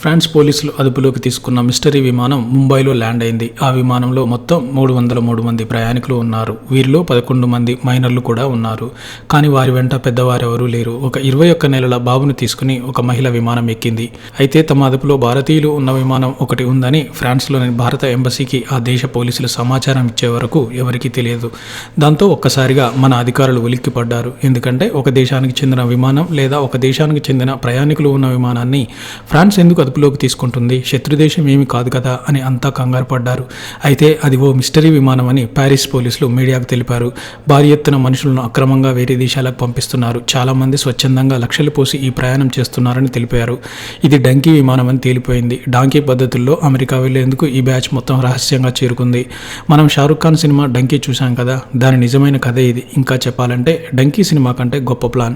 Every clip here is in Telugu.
ఫ్రాన్స్ పోలీసులు అదుపులోకి తీసుకున్న మిస్టరీ విమానం ముంబైలో ల్యాండ్ అయింది. ఆ విమానంలో మొత్తం మూడు వందల మూడు మంది ప్రయాణికులు ఉన్నారు. వీరిలో పదకొండు మంది మైనర్లు కూడా ఉన్నారు. కానీ వారి వెంట పెద్దవారెవరూ లేరు. ఒక ఇరవై ఒక్క నెలల బాబును తీసుకుని ఒక మహిళ విమానం ఎక్కింది. అయితే తమ అదుపులో భారతీయులు ఉన్న విమానం ఒకటి ఉందని ఫ్రాన్స్లోని భారత ఎంబసీకి ఆ దేశ పోలీసులు సమాచారం ఇచ్చే వరకు ఎవరికీ తెలియదు. దాంతో ఒక్కసారిగా మన అధికారులు ఉలిక్కిపడ్డారు. ఎందుకంటే ఒక దేశానికి చెందిన విమానం లేదా ఒక దేశానికి చెందిన ప్రయాణికులు ఉన్న విమానాన్ని ఫ్రాన్స్ ఎందుకు అదుపులోకి తీసుకుంటుంది. శత్రుదేశం ఏమీ కాదు కదా అని అంతా కంగారు పడ్డారు. అయితే అది ఓ మిస్టరీ విమానం అని ప్యారిస్ పోలీసులు మీడియాకు తెలిపారు. భారీ ఎత్తున మనుషులను అక్రమంగా వేరే దేశాలకు పంపిస్తున్నారు. చాలామంది స్వచ్ఛందంగా లక్షలు పోసి ఈ ప్రయాణం చేస్తున్నారని తెలిపారు. ఇది డంకీ విమానం అని తేలిపోయింది. డాంకీ పద్ధతుల్లో అమెరికా వెళ్ళేందుకు ఈ బ్యాచ్ మొత్తం రహస్యంగా చేరుకుంది. మనం షారుఖ్ ఖాన్ సినిమా డంకీ చూసాం కదా? దాని నిజమైన కథ ఇది. ఇంకా చెప్పాలంటే డంకీ సినిమా కంటే గొప్ప ప్లాన్.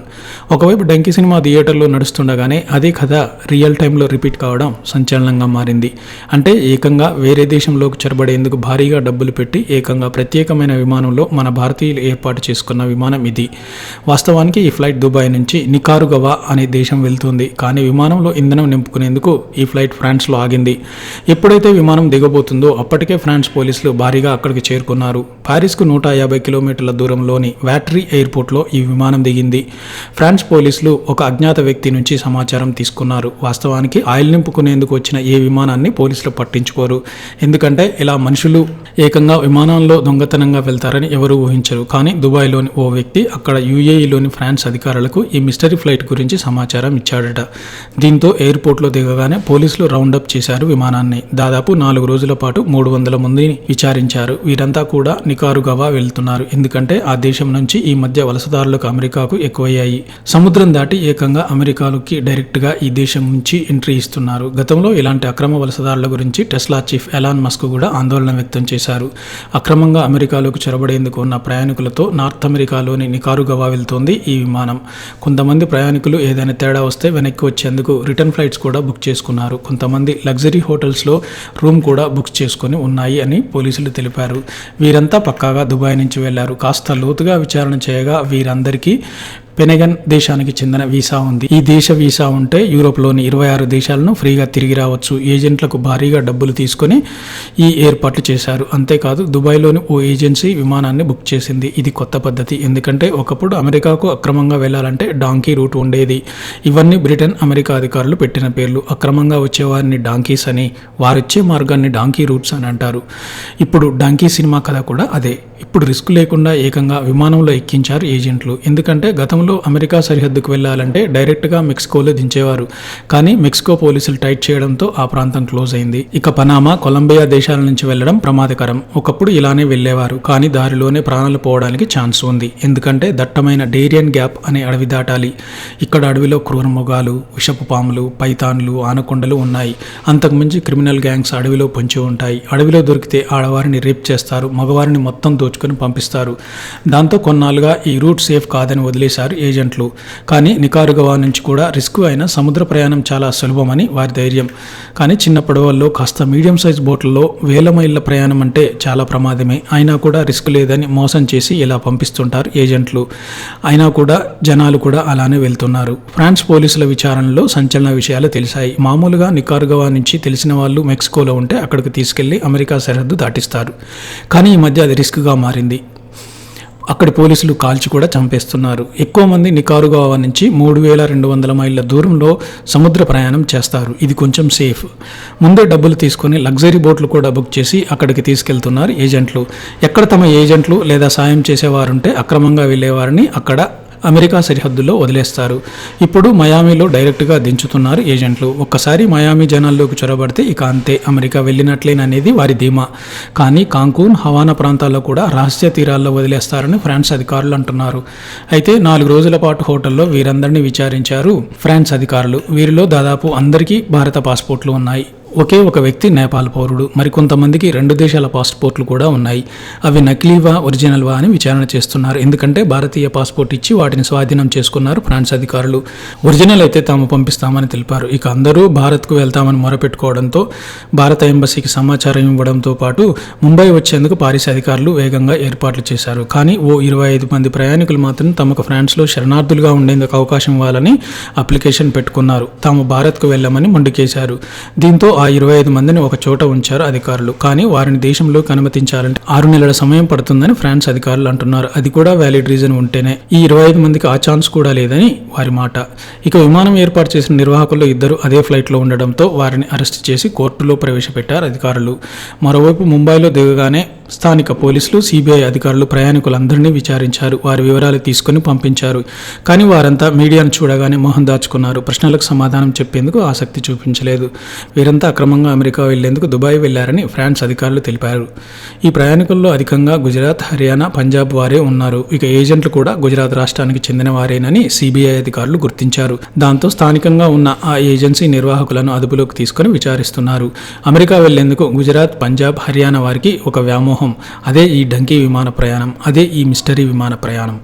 ఒకవైపు డంకీ సినిమా థియేటర్లో నడుస్తుండగానే అదే కథ రియల్ టైంలో రిపీట్ కావడం సంచలనంగా మారింది. అంటే ఏకంగా వేరే దేశంలోకి చొరబడేందుకు భారీగా డబ్బులు పెట్టి ఏకంగా ప్రత్యేకమైన విమానంలో మన భారతీయులు ఏర్పాటు చేసుకున్న విమానం ఇది. వాస్తవానికి ఈ ఫ్లైట్ దుబాయ్ నుంచి నికారుగవా అనే దేశం వెళ్తుంది. కానీ విమానంలో ఇంధనం నింపుకునేందుకు ఈ ఫ్లైట్ ఫ్రాన్స్లో ఆగింది. ఎప్పుడైతే విమానం దిగబోతుందో అప్పటికే ఫ్రాన్స్ పోలీసులు భారీగా అక్కడికి చేరుకున్నారు. పారిస్కు నూట యాభై కిలోమీటర్ల దూరంలోని వ్యాటరీ ఎయిర్పోర్ట్లో ఈ విమానం దిగింది. ఫ్రాన్స్ పోలీసులు ఒక అజ్ఞాత వ్యక్తి నుంచి సమాచారం తీసుకున్నారు. వాస్తవానికి ఆయిల్ నింపుకునేందుకు వచ్చిన ఏ విమానాన్ని పోలీసులు పట్టించుకోరు. ఎందుకంటే ఇలా మనుషులు ఏకంగా విమానంలో దొంగతనంగా వెళ్తారని ఎవరూ ఊహించరు. కానీ దుబాయ్లోని ఓ వ్యక్తి అక్కడ యూఏఈలోని ఫ్రాన్స్ అధికారులకు ఈ మిస్టరీ ఫ్లైట్ గురించి సమాచారం ఇచ్చాడట. దీంతో ఎయిర్పోర్ట్లో దిగగానే పోలీసులు రౌండప్ చేశారు విమానాన్ని. దాదాపు నాలుగు రోజుల పాటు మూడు వందల మందిని విచారించారు. వీరంతా కూడా నికారుగావా వెళ్తున్నారు. ఎందుకంటే ఆ దేశం నుంచి ఈ మధ్య వలసదారులకు అమెరికాకు ఎక్కువయ్యాయి. సముద్రం దాటి ఏకంగా అమెరికాలోకి డైరెక్ట్గా ఈ దేశం నుంచి ఎంట్రీ ఇస్తున్నారు. గతంలో ఇలాంటి అక్రమ వలసదారుల గురించి టెస్లా చీఫ్ ఎలాన్ మస్క్ కూడా ఆందోళన వ్యక్తం చేశారు. అక్రమంగా అమెరికాలోకి చొరబడేందుకు ఉన్న ప్రయాణికులతో నార్త్ అమెరికాలోని నికారుగవా వెళ్తోంది ఈ విమానం. కొంతమంది ప్రయాణికులు ఏదైనా తేడా వస్తే వెనక్కి వచ్చేందుకు రిటర్న్ ఫ్లైట్స్ కూడా బుక్ చేసుకున్నారు. కొంతమంది లగ్జరీ హోటల్స్లో రూమ్ కూడా బుక్ చేసుకొని ఉన్నాయి అని పోలీసులు తెలిపారు. వీరంతా పక్కాగా దుబాయ్ నుంచి వెళ్ళారు. కాస్త లోతుగా విచారణ చేయగా వీరందరికీ పెనగన్ దేశానికి చెందిన వీసా ఉంది. ఈ దేశ వీసా ఉంటే యూరోప్లోని ఇరవై ఆరు దేశాలను ఫ్రీగా తిరిగి రావచ్చు. ఏజెంట్లకు భారీగా డబ్బులు తీసుకొని ఈ ఏర్పాట్లు చేశారు. అంతేకాదు దుబాయ్లోని ఓ ఏజెన్సీ విమానాన్ని బుక్ చేసింది. ఇది కొత్త పద్ధతి. ఎందుకంటే ఒకప్పుడు అమెరికాకు అక్రమంగా వెళ్ళాలంటే డాంకీ రూట్ ఉండేది. ఇవన్నీ బ్రిటన్ అమెరికా అధికారులు పెట్టిన పేర్లు. అక్రమంగా వచ్చేవారిని డాంకీస్ అని వారిచ్చే మార్గాన్ని డాంకీ రూట్స్ అని అంటారు. ఇప్పుడు డాంకీ సినిమా కథ కూడా అదే. ఇప్పుడు రిస్క్ లేకుండా ఏకంగా విమానంలో ఎక్కించారు ఏజెంట్లు. ఎందుకంటే గతంలో అమెరికా సరిహద్దుకు వెళ్ళాలంటే డైరెక్ట్గా మెక్సికోలో దించేవారు. కానీ మెక్సికో పోలీసులు టైట్ చేయడంతో ఆ ప్రాంతం క్లోజ్ అయింది. ఇక పనామా కొలంబియా దేశాల నుంచి వెళ్ళడం ప్రమాదకరం. ఒకప్పుడు ఇలానే వెళ్ళేవారు కానీ దారిలోనే ప్రాణాలు పోవడానికి ఛాన్స్ ఉంది. ఎందుకంటే దట్టమైన డేరియన్ గ్యాప్ అనే అడవి దాటాలి. ఇక్కడ అడవిలో క్రూర మృగాలు విషపు పాములు పైతాన్లు ఆనకొండలు ఉన్నాయి. అంతకుమించి క్రిమినల్ గ్యాంగ్స్ అడవిలో పొంచి ఉంటాయి. అడవిలో దొరికితే ఆడవారిని రేప్ చేస్తారు మగవారిని మొత్తం దోచుకొని పంపిస్తారు. దాంతో కొన్నాళ్ళుగా ఈ రూట్ సేఫ్ కాదని వదిలేశారు ఏజెంట్లు. కానీ నికారుగవా నుంచి కూడా రిస్క్ అయిన సముద్ర ప్రయాణం చాలా సులభమని వారి ధైర్యం. కానీ చిన్న పడవల్లో కాస్త మీడియం సైజ్ బోట్లలో వేల మైళ్ళ ప్రయాణం అంటే చాలా ప్రమాదమే. అయినా కూడా రిస్క్ లేదని మోసం చేసి ఇలా పంపిస్తుంటారు ఏజెంట్లు. అయినా కూడా జనాలు కూడా అలానే వెళ్తున్నారు. ఫ్రాన్స్ పోలీసుల విచారణలో సంచలన విషయాలు తెలిసాయి. మామూలుగా నికారుగవా నుంచి తెలిసిన వాళ్ళు మెక్సికోలో ఉంటే అక్కడికి తీసుకెళ్ళి అమెరికా సరిహద్దు దాటిస్తారు. కానీ ఈ మధ్య అది రిస్క్గా మారింది. అక్కడి పోలీసులు కాల్చి కూడా చంపేస్తున్నారు. ఎక్కువ మంది నికారుగావా నుంచి మూడు వేల రెండు వందల మైళ్ళ దూరంలో సముద్ర ప్రయాణం చేస్తారు. ఇది కొంచెం సేఫ్. ముందే డబ్బులు తీసుకొని లగ్జరీ బోట్లు కూడా బుక్ చేసి అక్కడికి తీసుకెళ్తున్నారు ఏజెంట్లు. ఎక్కడ తమ ఏజెంట్లు లేదా సాయం చేసేవారుంటే అక్రమంగా వెళ్ళేవారిని అక్కడ అమెరికా సరిహద్దుల్లో వదిలేస్తారు. ఇప్పుడు మయామిలో డైరెక్ట్గా దించుతున్నారు ఏజెంట్లు. ఒక్కసారి మయామి జనాల్లోకి చొరబడితే ఇక అంతే అమెరికా వెళ్ళినట్లేననేది వారి ధీమా. కానీ కాంకూన్ హవానా ప్రాంతాల్లో కూడా రహస్య తీరాల్లో వదిలేస్తారని ఫ్రాన్స్ అధికారులు అంటున్నారు. అయితే నాలుగు రోజుల పాటు హోటల్లో వీరందరినీ విచారించారు ఫ్రాన్స్ అధికారులు. వీరిలో దాదాపు అందరికీ భారత పాస్పోర్ట్లు ఉన్నాయి. ఒకే ఒక వ్యక్తి నేపాల్ పౌరుడు. మరికొంతమందికి రెండు దేశాల పాస్పోర్ట్లు కూడా ఉన్నాయి. అవి నకిలీవా ఒరిజినల్వా అని విచారణ చేస్తున్నారు. ఎందుకంటే భారతీయ పాస్పోర్ట్ ఇచ్చి వాటిని స్వాధీనం చేసుకున్నారు ఫ్రాన్స్ అధికారులు. ఒరిజినల్ అయితే తాము పంపిస్తామని తెలిపారు. ఇక అందరూ భారత్కు వెళ్తామని మొరపెట్టుకోవడంతో భారత ఎంబసీకి సమాచారం ఇవ్వడంతో పాటు ముంబై వచ్చేందుకు పారిస్ అధికారులు వేగంగా ఏర్పాట్లు చేశారు. కానీ ఓ ఇరవై ఐదు మంది ప్రయాణికులు మాత్రం తమకు ఫ్రాన్స్లో శరణార్థులుగా ఉండేందుకు అవకాశం ఇవ్వాలని అప్లికేషన్ పెట్టుకున్నారు. తాము భారత్కు వెళ్ళమని మొండికేశారు. దీంతో ఆ ఇరవై ఐదు మందిని ఒక చోట ఉంచారు అధికారులు. కానీ వారిని దేశంలోకి అనుమతించాలంటే ఆరు నెలల సమయం పడుతుందని ఫ్రాన్స్ అధికారులు అంటున్నారు. అది కూడా వ్యాలిడ్ రీజన్ ఉంటేనే. ఈ ఇరవై ఐదు మందికి ఆ ఛాన్స్ కూడా లేదని వారి మాట. ఇక విమానం ఏర్పాటు చేసిన నిర్వాహకుల్లో ఇద్దరు అదే ఫ్లైట్లో ఉండడంతో వారిని అరెస్ట్ చేసి కోర్టులో ప్రవేశపెట్టారు అధికారులు. మరోవైపు ముంబైలో దిగగానే స్థానిక పోలీసులు సిబిఐ అధికారులు ప్రయాణికులందరినీ విచారించారు. వారి వివరాలు తీసుకుని పంపించారు. కానీ వారంతా మీడియాను చూడగానే మొహం దాచుకున్నారు. ప్రశ్నలకు సమాధానం చెప్పేందుకు ఆసక్తి చూపించలేదు. వీరంతా అక్రమంగా అమెరికా వెళ్ళేందుకు దుబాయ్ వెళ్ళారని ఫ్రాన్స్ అధికారులు తెలిపారు. ఈ ప్రయాణికుల్లో అధికంగా గుజరాత్ హర్యానా పంజాబ్ వారే ఉన్నారు. ఇక ఏజెంట్లు కూడా గుజరాత్ రాష్ట్రానికి చెందిన వారేనని సిబిఐ అధికారులు గుర్తించారు. దాంతో స్థానికంగా ఉన్న ఆ ఏజెన్సీ నిర్వాహకులను అదుపులోకి తీసుకుని విచారిస్తున్నారు. అమెరికా వెళ్ళేందుకు గుజరాత్ పంజాబ్ హర్యానా వారికి ఒక వ్యామోహం అదే ఈ డంకీ విమాన ప్రయాణం అదే ఈ మిస్టరీ విమాన ప్రయాణం.